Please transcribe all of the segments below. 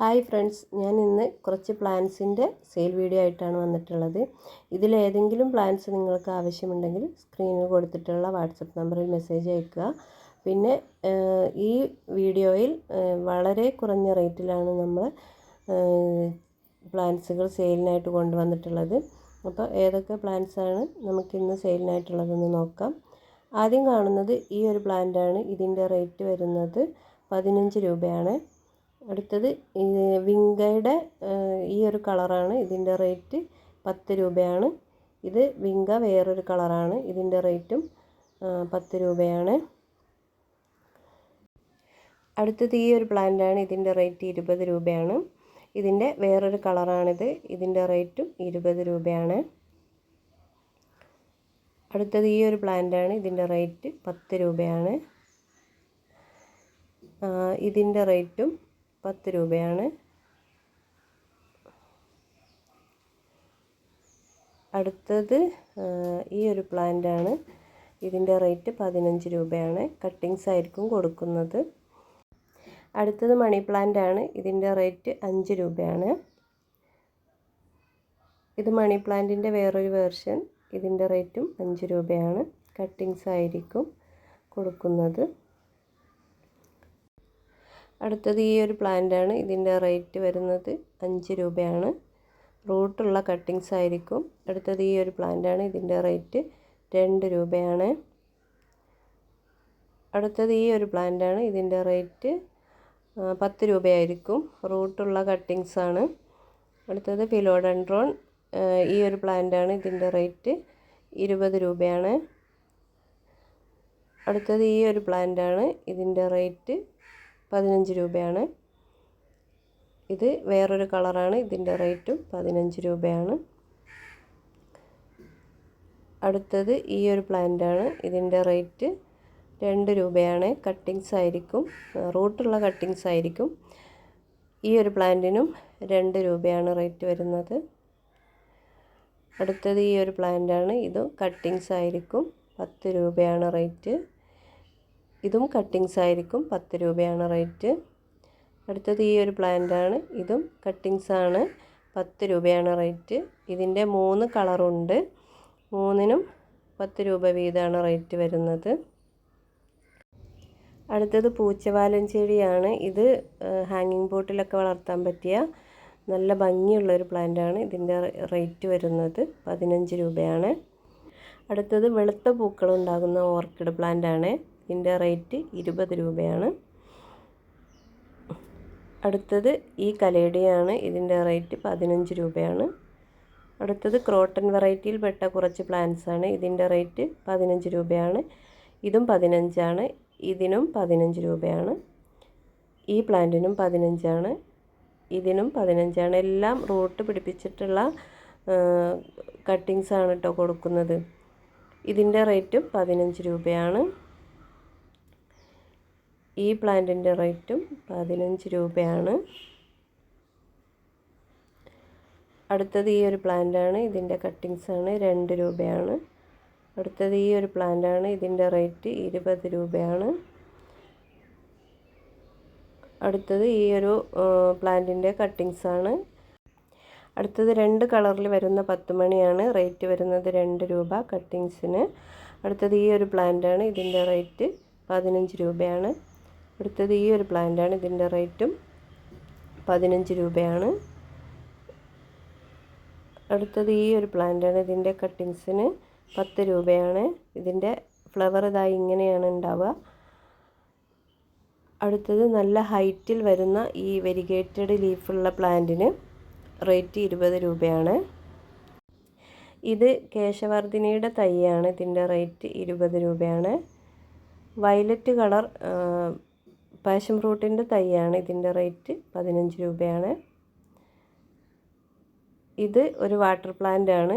Hi friends ഞാൻ ഇന്ന് കുറച്ച് പ്ലാൻസിന്റെ സെയിൽ വീഡിയോ ആയിട്ടാണ് വന്നിട്ടുള്ളത്. ഇതിലേതെങ്കിലും പ്ലാന്റ്സ് നിങ്ങൾക്ക് ആവശ്യമുണ്ടെങ്കിൽ സ്ക്രീനിൽ കൊടുത്തിട്ടുള്ള വാട്സപ്പ് നമ്പറിൽ മെസ്സേജ് അയക്കുക പിന്നെ ഈ വീഡിയോയിൽ വളരെ കുറഞ്ഞ റേറ്റിലാണ് നമ്മൾ പ്ലാന്റ്സുകൾ സെയിലിനായിട്ട് കൊണ്ടുവന്നിട്ടുള്ളത്. അപ്പോൾ ഏതൊക്കെ പ്ലാന്റ്സാണ് നമുക്കിന്ന് സെയിലിനായിട്ടുള്ളതെന്ന് നോക്കാം. ആദ്യം കാണുന്നത് ഈ ഒരു പ്ലാന്റാണ്. ഇതിന്റെ റേറ്റ് വരുന്നത് പതിനഞ്ച് രൂപയാണ്. അടുത്തത് വിങ്കയുടെ ഈ ഒരു കളറാണ് ഇതിന്റെ റേറ്റ് പത്ത് രൂപയാണ്. ഇത് വിങ്ക വേറൊരു കളറാണ് ഇതിന്റെ റേറ്റും പത്ത് രൂപയാണ്. അടുത്തത് ഈ ഒരു പ്ലാന്റാണ് ഇതിന്റെ റേറ്റ് ഇരുപത് രൂപയാണ്. ഇതിന്റെ വേറൊരു കളറാണിത് ഇതിന്റെ റേറ്റും ഇരുപത് രൂപയാണ്. അടുത്തത് ഈ ഒരു പ്ലാന്റാണ് ഇതിന്റെ റേറ്റ് പത്ത് രൂപയാണ്. ഇതിന്റെ റേറ്റും പത്ത് രൂപയാണ്. അടുത്തത് ഈ ഒരു ആണ്. ഇതിന്റെ റേറ്റ് പതിനഞ്ച് രൂപയാണ് കട്ടിങ്സ് ആയിരിക്കും കൊടുക്കുന്നത്. അടുത്തത് മണി പ്ലാന്റ് ആണ്. ഇതിന്റെ റേറ്റ് അഞ്ച് രൂപയാണ്. ഇത് മണി പ്ലാന്റിന്റെ വേറൊരു വേർഷൻ ഇതിന്റെ റേറ്റും അഞ്ച് രൂപയാണ്. കട്ടിങ്സ് ആയിരിക്കും കൊടുക്കുന്നത്. അടുത്തത് ഈ ഒരു പ്ലാന്റ് ആണ്. ഇതിന്റെ റേറ്റ് വരുന്നത് അഞ്ച് രൂപയാണ്. റൂട്ടുള്ള കട്ടിങ്സ് ആയിരിക്കും. അടുത്തത് ഈ ഒരു പ്ലാന്റ് ആണ്. ഇതിന്റെ റേറ്റ് രണ്ട് രൂപയാണ്. അടുത്തത് ഈ ഒരു പ്ലാന്റ് ആണ്. ഇതിന്റെ റേറ്റ് പത്ത് രൂപയായിരിക്കും. റൂട്ടുള്ള കട്ടിങ്സ് ആണ്. അടുത്തത് ഫിലോഡൻഡ്രോൺ ഈ ഒരു പ്ലാന്റാണ് ഇതിന്റെ റേറ്റ് ഇരുപത് രൂപയാണ്. അടുത്തത് ഈ ഒരു പ്ലാന്റാണ് ഇതിന്റെ റേറ്റ് പതിനഞ്ച് രൂപയാണ്. ഇത് വേറൊരു കളറാണ്. ഇതിന്റെ റേറ്റും പതിനഞ്ച് രൂപയാണ്. അടുത്തത് ഈ ഒരു പ്ലാന്റാണ്. ഇതിന്റെ റേറ്റ് രണ്ട് രൂപയാണ്. കട്ടിങ്സ് ആയിരിക്കും. റൂട്ടുള്ള കട്ടിങ്സ് ആയിരിക്കും. ഈ ഒരു പ്ലാന്റിനും രണ്ട് രൂപയാണ് റേറ്റ് വരുന്നത്. അടുത്തത് ഈ ഒരു പ്ലാന്റാണ്. ഇതും കട്ടിങ്സ് ആയിരിക്കും. പത്ത് രൂപയാണ് റേറ്റ്. ഇതും കട്ടിങ്സ് ആയിരിക്കും. പത്ത് രൂപയാണ് റേറ്റ് അടുത്തത് ഈ ഒരു പ്ലാന്റാണ് ഇതും കട്ടിങ്സ് ആണ്. പത്ത് രൂപയാണ് റേറ്റ് ഇതിന്റെ മൂന്ന് കളറുണ്ട് മൂന്നിനും പത്ത് രൂപ വീതമാണ് റേറ്റ് വരുന്നത്. അടുത്തത് പൂച്ചവാലൻ ചെടിയാണ്. ഇത് ഹാങ്ങിങ് ബോട്ടിലൊക്കെ വളർത്താൻ പറ്റിയ നല്ല ഭംഗിയുള്ളൊരു പ്ലാന്റാണ് ഇതിന്റെ റേറ്റ് വരുന്നത് പതിനഞ്ച് രൂപയാണ്. അടുത്തത് വെളുത്ത പൂക്കളുണ്ടാകുന്ന ഓർക്കിഡ് പ്ലാന്റാണ് ഇതിന്റെ റേറ്റ് ഇരുപത് രൂപയാണ്. അടുത്തത് ഈ കലയുടെയാണ് ഇതിന്റെ റേറ്റ് പതിനഞ്ച് രൂപയാണ്. അടുത്തത് ക്രോട്ടൺ വെറൈറ്റിയിൽ വെറൈറ്റിയിൽപ്പെട്ട കുറച്ച് പ്ലാന്റ്സ് ആണ്. ഇതിന്റെ റേറ്റ് പതിനഞ്ച് രൂപയാണ്. ഇതും പതിനഞ്ചാണ്. ഇതിനും പതിനഞ്ച് രൂപയാണ്. ഈ പ്ലാന്റിനും പതിനഞ്ചാണ്. ഇതിനും പതിനഞ്ചാണ്. എല്ലാം റൂട്ട് പിടിപ്പിച്ചിട്ടുള്ള കട്ടിങ്സ് ആണ് കേട്ടോ കൊടുക്കുന്നത്. ഇതിന്റെ റേറ്റും പതിനഞ്ച് രൂപയാണ്. ഈ പ്ലാന്റിന്റെ റേറ്റും പതിനഞ്ച് രൂപയാണ്. അടുത്തത് ഈ ഒരു പ്ലാന്റാണ് ഇതിന്റെ കട്ടിങ്സ് ആണ് രണ്ട് രൂപയാണ്. അടുത്തത് ഈ ഒരു പ്ലാന്റാണ് ഇതിന്റെ റേറ്റ് ഇരുപത് രൂപയാണ്. അടുത്തത് ഈ ഒരു പ്ലാന്റിന്റെ കട്ടിങ്സ് ആണ് അടുത്തത് രണ്ട് കളറിൽ വരുന്ന പത്ത് മണിയാണ് റേറ്റ് വരുന്നത് രണ്ട് രൂപ കട്ടിങ്സിന്. അടുത്തത് ഈ ഒരു പ്ലാന്റാണ് ഇതിന്റെ റേറ്റ് പതിനഞ്ച് രൂപയാണ്. അടുത്തത് ഈ ഒരു പ്ലാന്റാണ്. ഇതിന്റെ റേറ്റും പതിനഞ്ച് രൂപയാണ്. അടുത്തത് ഈ ഒരു പ്ലാന്റാണ്. ഇതിന്റെ കട്ടിങ്സിന് പത്ത് രൂപയാണ്. ഇതിന്റെ ഫ്ലവർ ഇതായി ഇങ്ങനെയാണ് ഉണ്ടാവുക. അടുത്തത് നല്ല ഹൈറ്റിൽ വരുന്ന ഈ വെരിഗേറ്റഡ് ലീഫുള്ള പ്ലാന്റിന് റേറ്റ് ഇരുപത് രൂപയാണ്. ഇത് കേശവർദ്ധിനിയുടെ തൈയാണ്. ഇതിന്റെ റേറ്റ് ഇരുപത് രൂപയാണ്. വയലറ്റ് കളർ പാഷൻ ഫ്രൂട്ടിന്റെ തൈയാണ് ഇതിന്റെ റേറ്റ് പതിനഞ്ച് രൂപയാണ്. ഇത് ഒരു വാട്ടർ പ്ലാന്റ് ആണ്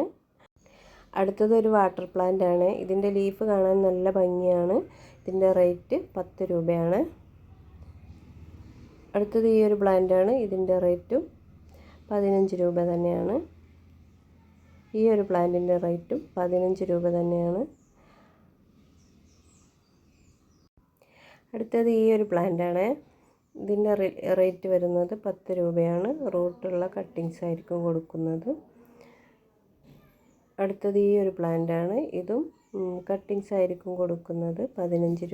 അടുത്തത് ഒരു വാട്ടർ പ്ലാന്റ് ആണ് ഇതിന്റെ ലീഫ് കാണാൻ നല്ല ഭംഗിയാണ്. ഇതിന്റെ റേറ്റ് പത്ത് രൂപയാണ്. അടുത്തത് ഈ ഒരു പ്ലാന്റ് ആണ് ഇതിന്റെ റേറ്റും പതിനഞ്ച് രൂപ തന്നെയാണ്. ഈ ഒരു പ്ലാന്റിന്റെ റേറ്റും പതിനഞ്ച് രൂപ തന്നെയാണ്. അടുത്തത് ഈ ഒരു പ്ലാന്റ് ആണ്. ഇതിന്റെ റേറ്റ് വരുന്നത് പത്ത് രൂപയാണ്. റൂട്ടുള്ള കട്ടിങ്സ് ആയിരിക്കും കൊടുക്കുന്നത്. അടുത്തത് ഈ ഒരു പ്ലാന്റ് ആണ്. ഇതും കട്ടിങ്സ് ആയിരിക്കും കൊടുക്കുന്നത് പതിനഞ്ച് രൂപ.